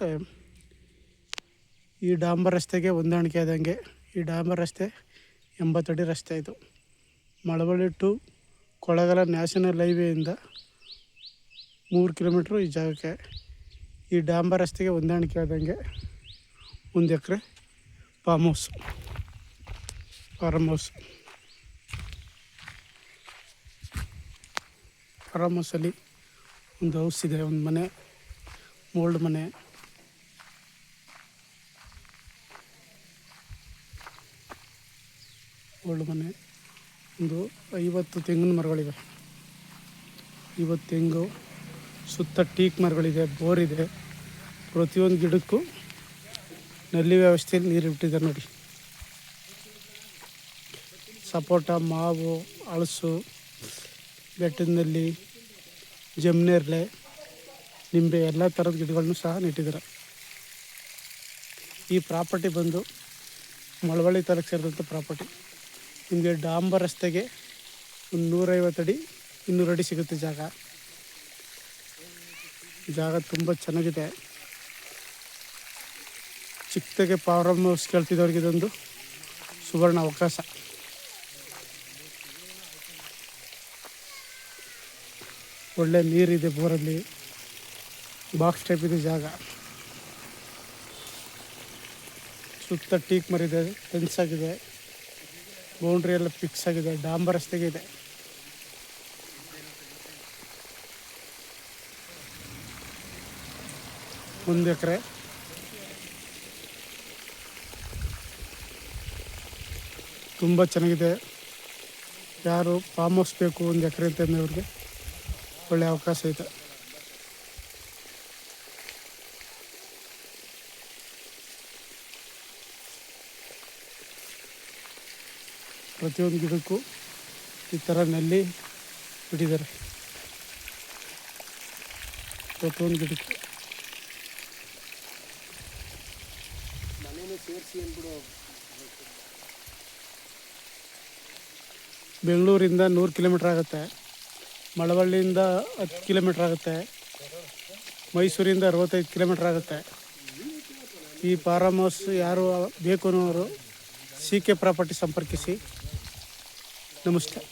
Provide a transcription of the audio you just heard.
Time ಈ ಡಾಂಬರ್ ರಸ್ತೆಗೆ ಹೊಂದಾಣಿಕೆ ಆದಂಗೆ, ಈ ಡಾಂಬರ್ ರಸ್ತೆ ಎಂಬತ್ತಡಿ ರಸ್ತೆ ಇದು. ಮಳವಳ್ಳಿ ಟು ಕೊಳಗಲ ನ್ಯಾಷನಲ್ ಹೈವೇಯಿಂದ ಮೂರು ಕಿಲೋಮೀಟ್ರು ಈ ಜಾಗಕ್ಕೆ ಈ ಡಾಂಬರ್ ರಸ್ತೆಗೆ ಹೊಂದಾಣಿಕೆ ಆದಂಗೆ ಒಂದು acre farm house farm house farm ಹೌಸಲ್ಲಿ ಒಂದು ಹೌಸ್ ಇದೆ, ಒಂದು ಮನೆ ಓಲ್ಡ್ ಮನೆ. ಓಲ್ಡ್ ಮನೆ. ಒಂದು ಐವತ್ತು ತೆಂಗಿನ ಮರಗಳಿವೆ. ಐವತ್ತು ತೆಂಗು, ಸುತ್ತ ಟೀಕ್ ಮರಗಳಿದೆ, ಬೋರ್ ಇದೆ. ಪ್ರತಿಯೊಂದು ಗಿಡಕ್ಕೂ ನಲ್ಲಿ ವ್ಯವಸ್ಥೆಯಲ್ಲಿ ನೀರು ಬಿಟ್ಟಿದ್ದಾರೆ ನೋಡಿ. ಸಪೋಟ, ಮಾವು ಹಳಸು ಬೆಟ್ಟದ ನಲ್ಲಿ ಜಮ್ನೇರ್ಲೆ, ನಿಂಬೆ ಎಲ್ಲ ಥರದ ಗಿಡಗಳನ್ನು ಸಹ ನೆಟ್ಟಿದ್ದಾರೆ. ಈ ಪ್ರಾಪರ್ಟಿ ಬಂದು ಮಳವಳ್ಳಿ ತಾಲೂಕು ಸೇರಿದಂಥ ಪ್ರಾಪರ್ಟಿ. ನಿಮಗೆ ಡಾಂಬರ್ ರಸ್ತೆಗೆ ಒಂದು ನೂರೈವತ್ತು ಅಡಿ, ಇನ್ನೂರು ಅಡಿ ಸಿಗುತ್ತೆ ಜಾಗ. ಜಾಗ ತುಂಬ ಚೆನ್ನಾಗಿದೆ. ಚಿಕ್ಕದಾಗೆ ಫಾರಮ್ ಹೌಸ್ ಕೇಳ್ತಿದ್ದವ್ರಿಗೆ ಇದೊಂದು ಸುವರ್ಣ ಅವಕಾಶ. ಒಳ್ಳೆ ನೀರಿದೆ ಬೋರಲ್ಲಿ. ಬಾಕ್ಸ್ ಟೈಪ್ ಇದೆ ಜಾಗ. ಸುತ್ತ ಟೀಕ್ ಮರಿದೆ ಫೆನ್ಸ್ ಆಗಿದೆ. ಬೌಂಡ್ರಿ ಎಲ್ಲ ಫಿಕ್ಸ್ ಆಗಿದೆ, ಡಾಂಬರ್ ರಸ್ತೆಗೆ ಇದೆ. ಒಂದು ಎಕರೆ. ತುಂಬ ಚೆನ್ನಾಗಿದೆ. ಯಾರು ಫಾರ್ಮ್ ಹೌಸ್ ಬೇಕು ಒಂದು ಎಕರೆ ಅವ್ರಿಗೆ ಒಳ್ಳೆ ಅವಕಾಶ ಇದೆ. ಪ್ರತಿಯೊಂದು ಗಿಡಕ್ಕೂ ಈ ಥರ ನಲ್ಲಿ ಬಿಟ್ಟಿದ್ದಾರೆ. ಪ್ರತಿಯೊಂದು ಗಿಡಕ್ಕೂ ಬೆಂಗಳೂರಿಂದ ನೂರು ಕಿಲೋಮೀಟ್ರ್ ಆಗುತ್ತೆ. ಮಳವಳ್ಳಿಯಿಂದ ಹತ್ತು ಕಿಲೋಮೀಟ್ರ್ ಆಗುತ್ತೆ. ಮೈಸೂರಿಂದ ಅರವತ್ತೈದು ಕಿಲೋಮೀಟ್ರ್ ಆಗುತ್ತೆ. ಈ ಫಾರಮ್ ಹೌಸ್ ಯಾರು ಬೇಕು ಅನ್ನೋರು ಸಿ ಕೆ ಪ್ರಾಪರ್ಟಿ ಸಂಪರ್ಕಿಸಿ. ನಮಸ್ಕಾರ